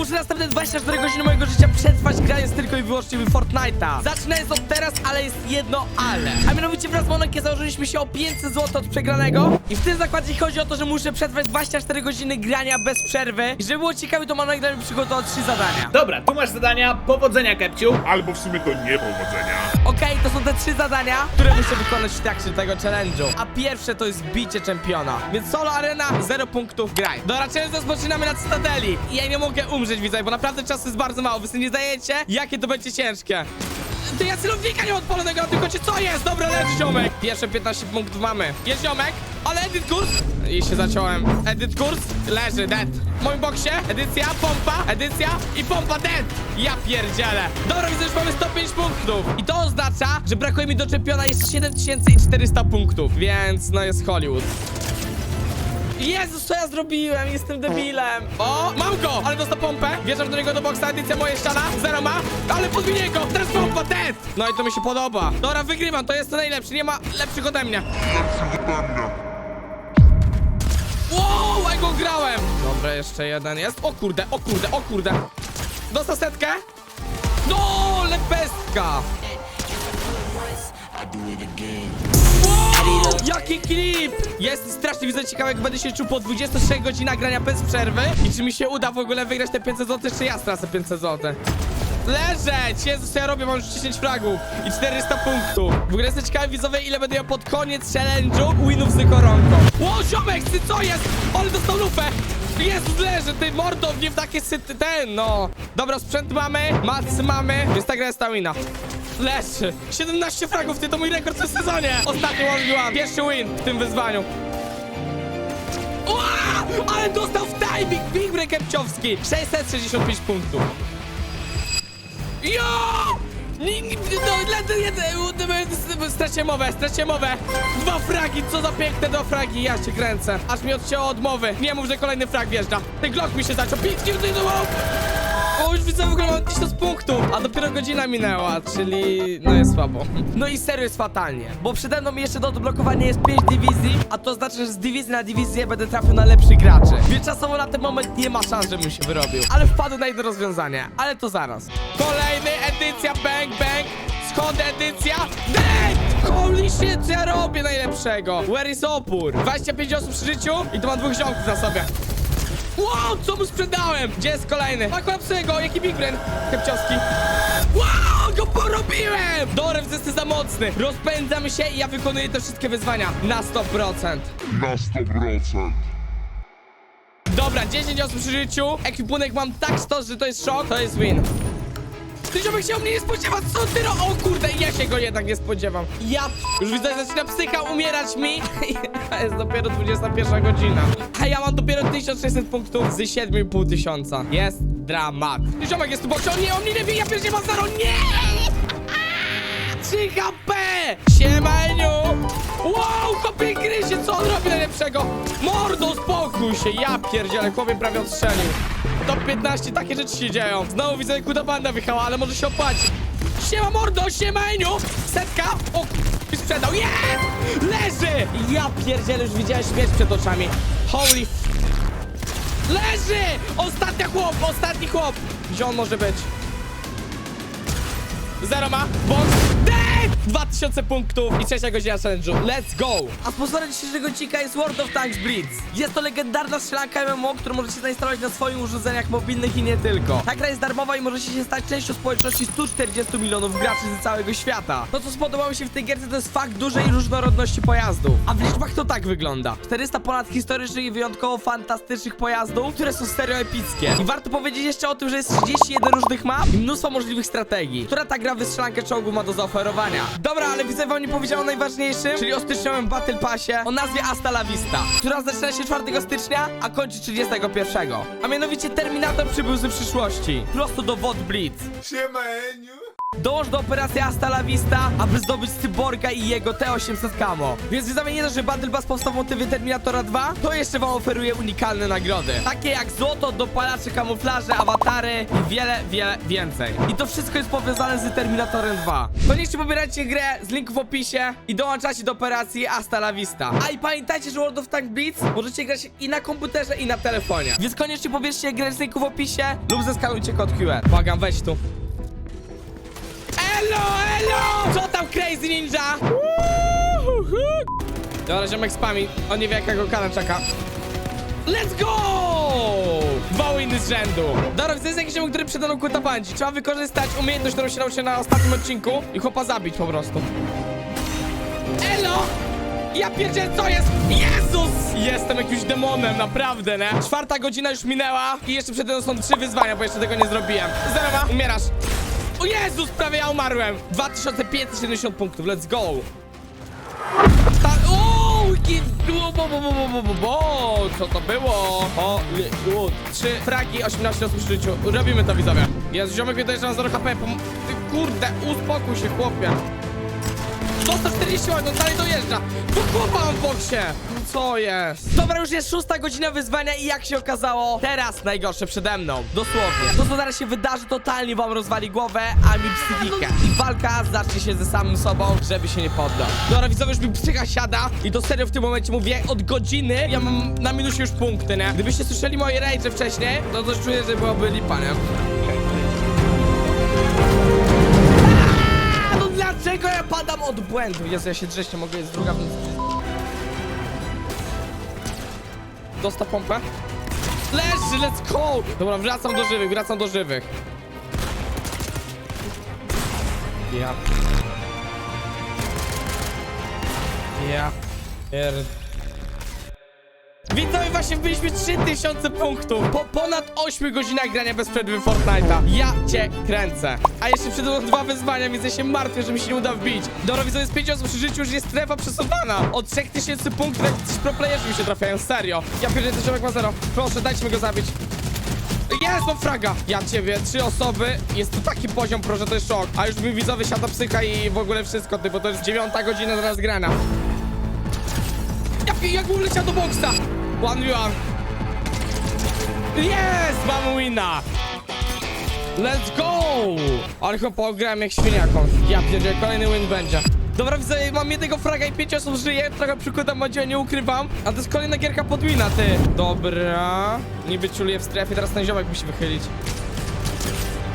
muszę następne 24 godziny mojego życia przetrwać grając tylko i wyłącznie w Fortnite'a. Zaczynając od teraz, ale jest jedno ale. A mianowicie wraz z Monokiem założyliśmy się o 500 zł od przegranego i w tym zakładzie chodzi o to, że muszę przetrwać 24 godziny grania bez przerwy i żeby było ciekawe, to Monek dla mnie przygotował trzy zadania. Dobra, tu masz zadania, powodzenia Kepciu. Albo w sumie to nie powodzenia. Okej, to są te trzy zadania, które muszę wykonać w trakcie tego challenge'u. A pierwsze to jest bicie czempiona. Więc solo arena, 0 punktów, graj. Dobra, challenge rozpoczynamy na Cytadeli. I ja nie mogę umrzeć, widzę, bo naprawdę czasu jest bardzo mało. Wy sobie nie zdajecie, jakie to będzie ciężkie. Ty ja celownika nie odpalonego na tym kocie, co jest? Dobra, leży ziomek. Pierwsze 15 punktów mamy. Jest ziomek, ale edit kurs. I się zaciąłem. Edit kurs, leży, dead. W moim boksie, edycja, pompa, edycja i pompa dead. Ja pierdzielę. Dobra, widzę, już mamy 105 punktów. I to oznacza, że brakuje mi do czempiona jeszcze 7400 punktów. Więc no jest Hollywood. Jezus, co ja zrobiłem? Jestem debilem. O, mam go! Ale dostał pompę. Wjeżdżam do niego do boksa, edycja moje ściana. Zero ma, ale podwinie go. Teraz pompa, dead! No i to mi się podoba. Dobra, wygrywam, to jest to najlepszy. Nie ma lepszych ode mnie. Wow, ja go grałem. Dobra, jeszcze jeden jest. O kurde, o kurde, o kurde. Dostał setkę. No, lepestka. Jaki klip! Jest strasznie widzę ciekawe, jak będę się czuł po 23 godzinach grania bez przerwy i czy mi się uda w ogóle wygrać te 500 zł, czy ja stracę 500 zł. Leżeć! Jezus, co ja robię? Mam już 10 fragów i 400 punktów. W ogóle jestem ciekawy, widzowie, ile będę miał pod koniec challenge'u winów z koronką. Ło, ziomek, ty co jest? Ale dostał lufę! Jezus, leży, ty mordo, nie w takie syty, ten, no. Dobra, sprzęt mamy, macy mamy, więc ta gra jest ta wina. Leży. 17 fragów, ty to mój rekord w sezonie. Ostatni one one. Pierwszy win w tym wyzwaniu. Ua! Ale dostał w timing Big Break Kepciowski. 665 punktów. Jo! Stracie mowę, stracie mowę. Dwa fragi, co za piękne dwa fragi, ja się kręcę. Aż mi odcięło od mowy. Nie mów, że kolejny frag wjeżdża. Ten Glock mi się zaczął, pięknie wydawał. O, już widzę, w ogóle mam 1000 punktów, a dopiero godzina minęła, czyli no jest słabo. No i serio jest fatalnie, bo przede mną jeszcze do odblokowania jest 5 dywizji, a to znaczy, że z dywizji na dywizję będę trafił na lepszych graczy. Więc czasowo na ten moment nie ma szans, żebym się wyrobił. Ale wpadł na jedno rozwiązanie, ale to zaraz. Kolejny edycja Bang Bang, skąd edycja? Dead! Holy shit, co ja robię najlepszego? Where is opór? 25 osób przy życiu i to ma dwóch ziomków na sobie. Wow, co mu sprzedałem? Gdzie jest kolejny? A kłapsy go, jaki big brain Kepciowski. Wow, go porobiłem! Dorew jest za mocny. Rozpędzamy się i ja wykonuję te wszystkie wyzwania na 100%. Na 100%. Dobra, 10 osób przy życiu. Ekwipunek mam tak stos, że to jest szok. To jest win. Ziomek się o mnie nie spodziewa, co ty ro... O kurde, ja się go jednak nie spodziewam. Ja... Już widzę, że zaczyna psycha umierać mi. Jest dopiero 21 godzina. A ja mam dopiero 1600 punktów z 7,5 tysiąca. Jest dramat. Ty ziomek jest tu boczą, nie, on nie wie, ja pierwszy mam zero, nie! 3 HP! Siemaniu! Wow, chłopie gryzie, co on robi najlepszego? Mordo, spokój się, ja pierdzielę, chłopie prawie odstrzelił. Top 15, takie rzeczy się dzieją. Znowu widzę, jak kuda banda wychała, ale może się opłacić. Siema mordo, siemaniu! Setka! O, sprzedał, jest! Leży! Ja pierdzielę, już widziałem śmierć przed oczami. Holy f... Leży! Ostatnia chłop, ostatni chłop! Gdzie on może być? Zero ma, box! 2000 punktów i trzecia godzina challenge'u. Let's go! A sponsorem dzisiejszego odcinka jest World of Tanks Blitz. Jest to legendarna strzelanka MMO, którą możecie zainstalować na swoich urządzeniach mobilnych i nie tylko. Ta gra jest darmowa i możecie się stać częścią społeczności 140 milionów graczy z całego świata. To co spodobało mi się w tej gierce to jest fakt dużej różnorodności pojazdów. A w liczbach to tak wygląda. 400 ponad historycznych i wyjątkowo fantastycznych pojazdów, które są serio epickie. I warto powiedzieć jeszcze o tym, że jest 31 różnych map i mnóstwo możliwych strategii, która ta gra w strzelankę czołgów ma do zaoferowania. Dobra, ale widzę wam nie powiedział o najważniejszym, czyli o styczniowym Battle Passie o nazwie Asta La Vista, która zaczyna się 4 stycznia, a kończy 31. A mianowicie Terminator przybył z przyszłości, prosto do Wod Blitz. Siemeniu. Dołącz do operacji Asta La Vista, aby zdobyć Cyborga i jego T-800 Camo. Więc nie dość, że Battle Pass powstał w motywie Terminatora 2, to jeszcze wam oferuje unikalne nagrody. Takie jak złoto, dopalacze, kamuflaże, awatary i wiele, wiele więcej. I to wszystko jest powiązane z Terminatorem 2. Koniecznie pobierajcie grę z linku w opisie i dołączacie do operacji Asta La Vista. A i pamiętajcie, że World of Tanks Blitz możecie grać i na komputerze i na telefonie. Więc koniecznie pobierzcie grę z linku w opisie lub zeskanujcie kod QR. Błagam, weź tu. Elo, elo! Co tam Crazy Ninja? Dobra, ziomek spami. On nie wie jakiego kana czeka. Let's go! Dwa winy z rzędu. Dobra, to jest jakiś ziomek, który przede mną kuta bandzi. Trzeba wykorzystać umiejętność, którą się nauczyłem na ostatnim odcinku i chłopa zabić po prostu. Elo! Ja pierdzielę, co jest? Jezus! Jestem jakimś demonem, naprawdę, nie? Czwarta godzina już minęła i jeszcze przede są trzy wyzwania, bo jeszcze tego nie zrobiłem. Zerowa, umierasz. O Jezus, prawie ja umarłem. 2570 punktów, let's go. Ta, bo, bo, bo, bo, bo, bo, bo, co to było? O, li- u, trzy fragi, 18 osób w życiu. Robimy to, widzowie. Jezu, ziomek mnie dojeżdża na 0 HP. Pom ty, kurde, uspokój się, chłopie. Dostał 40 lat, on dalej dojeżdża. Do chłopa mam w boksie. Co jest? Dobra, już jest szósta godzina wyzwania i jak się okazało, teraz najgorsze przede mną. Dosłownie. To, co zaraz się wydarzy, totalnie wam rozwali głowę, a mi psychikę. I walka zacznie się ze samym sobą, żeby się nie poddał. Dobra, widzowie, już mi psycha siada i to serio w tym momencie mówię, od godziny ja mam na minusie już punkty, nie? Gdybyście słyszeli moje rage wcześniej, to też czuję, że byłoby lipa, nie? Padam od błędu? Jezu, ja się drzeć nie mogę, jest druga więc... Dosta pompę. Leży, let's go! Dobra, wracam do żywych, wracam do żywych. Ja. Ja. Pier... Widzowie, właśnie wbiliśmy 3000 punktów po ponad 8 godzinach grania bez przerwy Fortnite'a. Ja cię kręcę. A jeszcze przyjdą dwa wyzwania, więc ja się martwię, że mi się nie uda wbić. Dobra, widzowie, z 5 osób przy życiu już jest strefa przesuwana. Od 3000 punktów jak coś pro playerzy mi się trafiają, serio. Ja pierdolę, ten ziomek ma zero. Proszę, dajcie mi go zabić. Jest, mam fraga! Ja ciebie, trzy osoby, jest to taki poziom, proszę, to jest szok. A już mi widzowie siada psycha i w ogóle wszystko, ty, bo to jest dziewiąta godzina zaraz grana. Jak, jak uleciał do boksa! One v one. Jest! Mamy wina! Let's go! Ale chyba pograłem jak świniaką. Ja pierdzielę, kolejny win będzie. Dobra, widzę, mam jednego fraga i pięć osób żyje. Trochę przykutam Madzia, nie ukrywam. A to jest kolejna gierka pod wina, ty. Dobra. Niby czuję w strefie, teraz ten ziomek musi wychylić.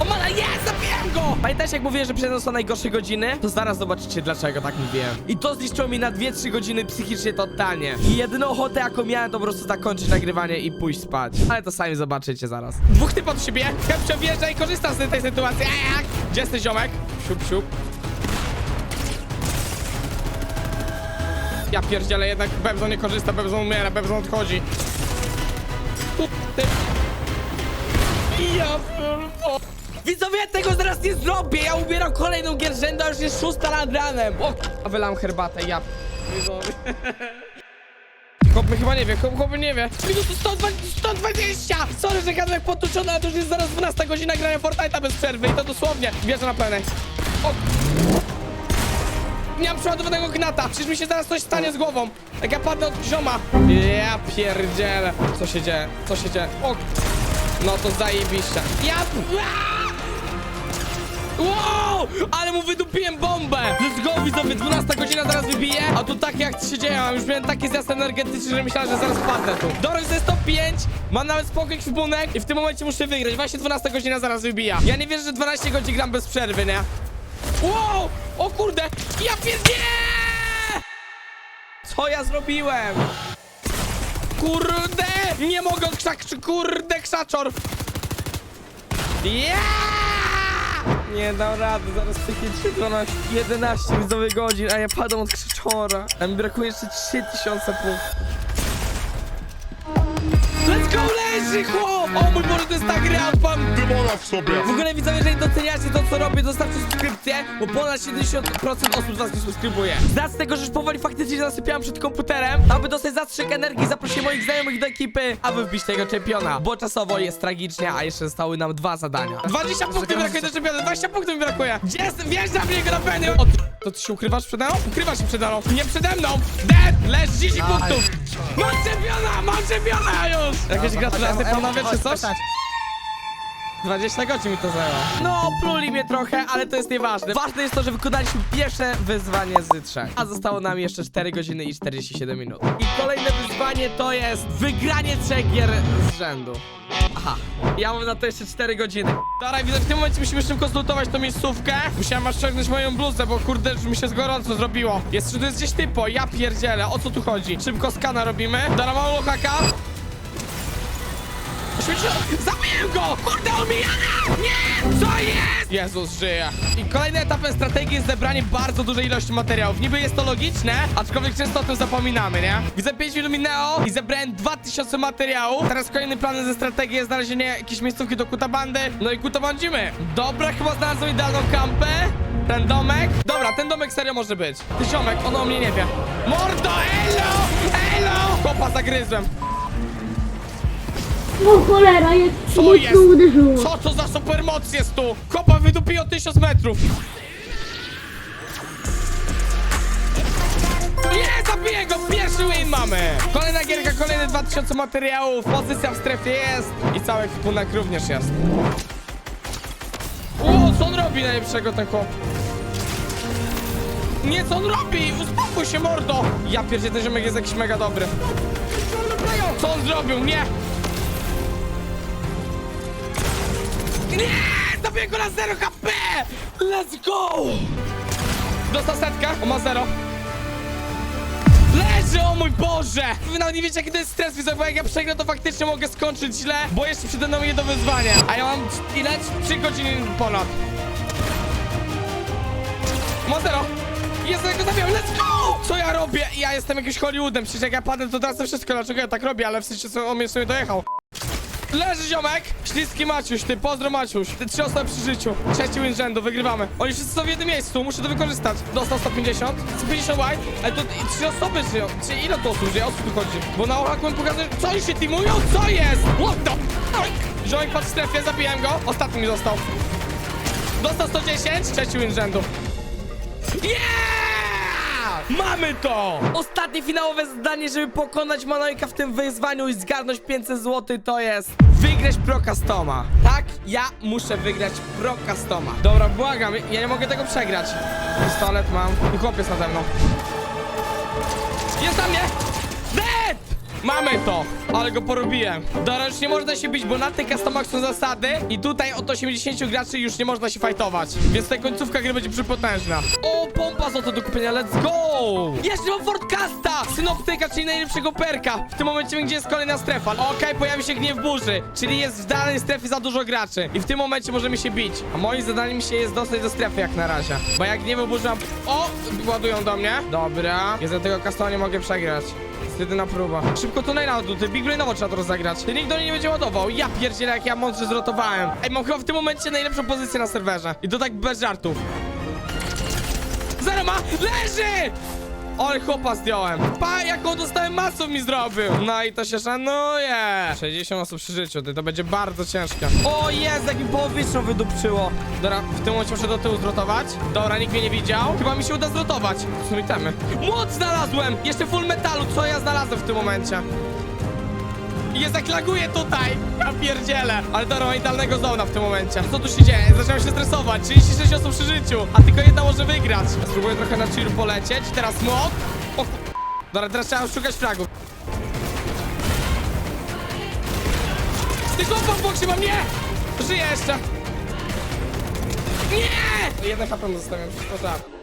O mala, jest! Zabiłem go! Pamiętacie jak mówiłem, że przejdą są najgorsze godziny? To zaraz zobaczycie dlaczego tak mówiłem. I to zniszczyło mi na 2-3 godziny psychicznie totalnie. I jedyną ochotę jaką miałem to po prostu zakończyć nagrywanie i pójść spać. Ale to sami zobaczycie zaraz. Dwóch typów do siebie. Kepcio wjeżdża i korzysta z tej sytuacji. A jak? Gdzie jest ten ziomek? Siup, siup. Ja pierdzielę, jednak Bebzon nie korzysta, Bebzon umiera, Bebzon odchodzi. Tu, ty. Ja pierdolę. Widzowie, ja tego zaraz nie zrobię! Ja ubieram kolejną gier rzędu, a już jest szósta nad ranem! O, a wylam herbatę, ja... Chłop mi chyba nie wie, chłop, chłop nie wie. Minuty 120, 120! Sorry, że gadam jak potuczony, ale to już jest zaraz 12 godzina grania Fortnite'a bez przerwy i to dosłownie. Bierze na pełnej. O! Nie mam przeładowanego gnata! Przecież mi się zaraz coś stanie z głową! Jak ja padnę od zioma! Ja pierdzielę! Co się dzieje? Co się dzieje? O! No to zajebiście. Ja... Aaa! Wow! Ale mu wydupiłem bombę! Let's go, widzowie, 12 godzina zaraz wybije, a tu tak jak się dzieje, a już miałem taki zjazd energetyczny, że myślałem, że zaraz padnę tu. Dobra, już jest top 5, mam nawet spokój ekwipunek i w tym momencie muszę wygrać. Właśnie 12 godzina zaraz wybija. Ja nie wierzę, że 12 godzin gram bez przerwy, nie? Wow! O kurde! Ja pierdolę! Co ja zrobiłem? Kurde! Nie mogę krzak... Kurde, krzaczor! Yeah! Nie dam rady, zaraz psychicznie 12, 11 widzowych godzin, a ja padam od krzaczora. A mi brakuje jeszcze 3000 punktów. Let's go, leży chłop! O mój Boże, to jest ta gra, pan... Demona Zostaw sobie. W ogóle widzowie, jeżeli doceniacie to, co robię, zostawcie subskrypcję, bo ponad 70% osób z was nie subskrybuje. Z racji tego, że już powoli faktycznie zasypiałem przed komputerem, aby dostać zastrzyk energii, zaprosiłem moich znajomych do ekipy, aby wbić tego czempiona, bo czasowo jest tragicznie, a jeszcze zostały nam dwa zadania. 20 punktów mi brakuje do czempiona, 20 punktów mi brakuje. Gdzie jest? Wjeżdżam w niego na pewno. To ty się ukrywasz przede mną? Ukrywasz się przede mną. Nie przede mną. Dead, leż 10 punktów. Mam czempiona, mam czempiona już. Jakieś gratulacje panowie, czy coś? 20 godzin mi to zajęło. No, pluli mnie trochę, ale to jest nieważne. Ważne jest to, że wykonaliśmy pierwsze wyzwanie z trzech. A zostało nam jeszcze 4 godziny i 47 minut. I kolejne wyzwanie to jest wygranie trzech gier z rzędu. Aha, ja mam na to jeszcze 4 godziny. Dobra, widzę, w tym momencie musimy szybko zlutować tą miejscówkę. Musiałem aż moją bluzę, bo kurde, już mi się z gorąco zrobiło. Jest, to jest gdzieś typo, ja pierdzielę, o co tu chodzi? Szybko skana robimy. Dobra, mam Zabiję go! Kurde, on mi! Nie! Co jest? Jezus, żyje. I kolejny etapem strategii jest zebranie bardzo dużej ilości materiałów. Niby jest to logiczne, aczkolwiek często o tym zapominamy, nie? Widzę 5 minut minęło i zebrałem 2000 materiałów. Teraz kolejny plan ze strategii jest znalezienie jakiejś miejscówki do kutabandy. No i kutabandzimy. Dobra, chyba znalazłem idealną kampę. Ten domek. Dobra, ten domek serio może być. Ty ono o mnie nie wie. Mordo, elo! Elo! Kopa zagryzłem. O cholera, jak Co mocno jest? uderzyło. Co to za supermoc jest tu? Kopa wydupiło 1000 metrów. Nie, zabiję go! Pierwszy win mamy! Kolejna gierka, kolejne 2000 materiałów, pozycja w strefie jest i cały ekwipunek również jest. O, co on robi najlepszego ten chłop? Nie, co on robi? Uspokój się, mordo! Ja pierdzie, ten ziomek jest jakiś mega dobry. Co on zrobił? Nie! Nie! Zabiję go na 0 HP! Let's go! Dostał setkę, on ma 0. Leży, o mój Boże! Wy nawet nie wiecie, jaki to jest stres, widzę, bo jak ja przegnę, to faktycznie mogę skończyć źle, bo jeszcze przede mną jedno wyzwanie. A ja mam ile? 3 godziny ponad. Ma 0. Jest, ja go zabiłem, let's go! Co ja robię? Ja jestem jakimś Hollywoodem, przecież jak ja padnę, to tracę wszystko, dlaczego ja tak robię, ale w sensie on mnie sobie dojechał. Leży ziomek! Śliski Maciuś, ty pozdro Maciuś. Ty trzy osoby przy życiu. Trzeci win rzędu, wygrywamy. Oni wszyscy są w jednym miejscu, muszę to wykorzystać. Dostał 150, 150 white, ale to trzy osoby żyją. Czy ile to osób żyje? O co tu chodzi? Bo na ohaku pokazuje, co oni się teamują? Co jest? What the fuck? Ziomek pod strefie, zabiłem go. Ostatni mi został. Dostał 110, trzeci win rzędu. Yeah! Mamy to! Ostatnie finałowe zadanie, żeby pokonać Manojka w tym wyzwaniu i zgarnąć 500 zł to jest wygrać Pro Customa. Tak, ja muszę wygrać Pro Customa. Dobra, błagam, ja nie mogę tego przegrać. Pistolet mam i chłopiec nade mną. Jest na mnie! Mamy to! Ale go porobiłem. Dobra, już nie można się bić, bo na tych customach są zasady i tutaj od 80 graczy już nie można się fightować. Więc ta końcówka gry będzie przypotężna. O, pompa złoto do kupienia, let's go! Jeszcze mam Fordcasta! Synoptyka, czyli najlepszego perka. W tym momencie gdzie jest kolejna strefa. Okej, pojawi się gniew burzy, czyli jest w danej strefie za dużo graczy. I w tym momencie możemy się bić. A moim zadaniem się jest dostać do strefy jak na razie. Bo jak gniewu burzy mam... O! Ładują do mnie. Dobra. Ja za tego customa nie mogę przegrać. Jest jedyna próba. Szybko tunel na dół, ty Big Brainowo trzeba to rozegrać. Ty nikt do niej nie będzie ładował. Ja pierdzielę, jak ja mądrze zrotowałem. Ej, mam chyba w tym momencie najlepszą pozycję na serwerze. I to tak bez żartów. Zero ma! Leży! Ale chłopa zdjąłem. Pa, jaką dostałem masą mi zrobił. No i to się szanuje. 60 osób przy życiu, ty, to będzie bardzo ciężkie. O jest, jak mi połowiczną wydupczyło. Dobra, w tym momencie muszę do tyłu zrotować. Dobra, nikt mnie nie widział. Chyba mi się uda zrotować. To są itemy. Młot znalazłem! Jeszcze full metalu, co ja znalazłem w tym momencie? Je zaklaguje tutaj! Ja pierdzielę! Ale dobra, idealnego zona w tym momencie. Co tu się dzieje? Zacząłem się stresować. 36 osób przy życiu, a tylko jedna może wygrać. Spróbuję trochę na chill polecieć. Teraz młot. O Dobra, teraz trzeba szukać fragów. Ty chłopa w boksie mam, nie! Żyję jeszcze! Nie! Jeden HP zostawiam, wszystko tak.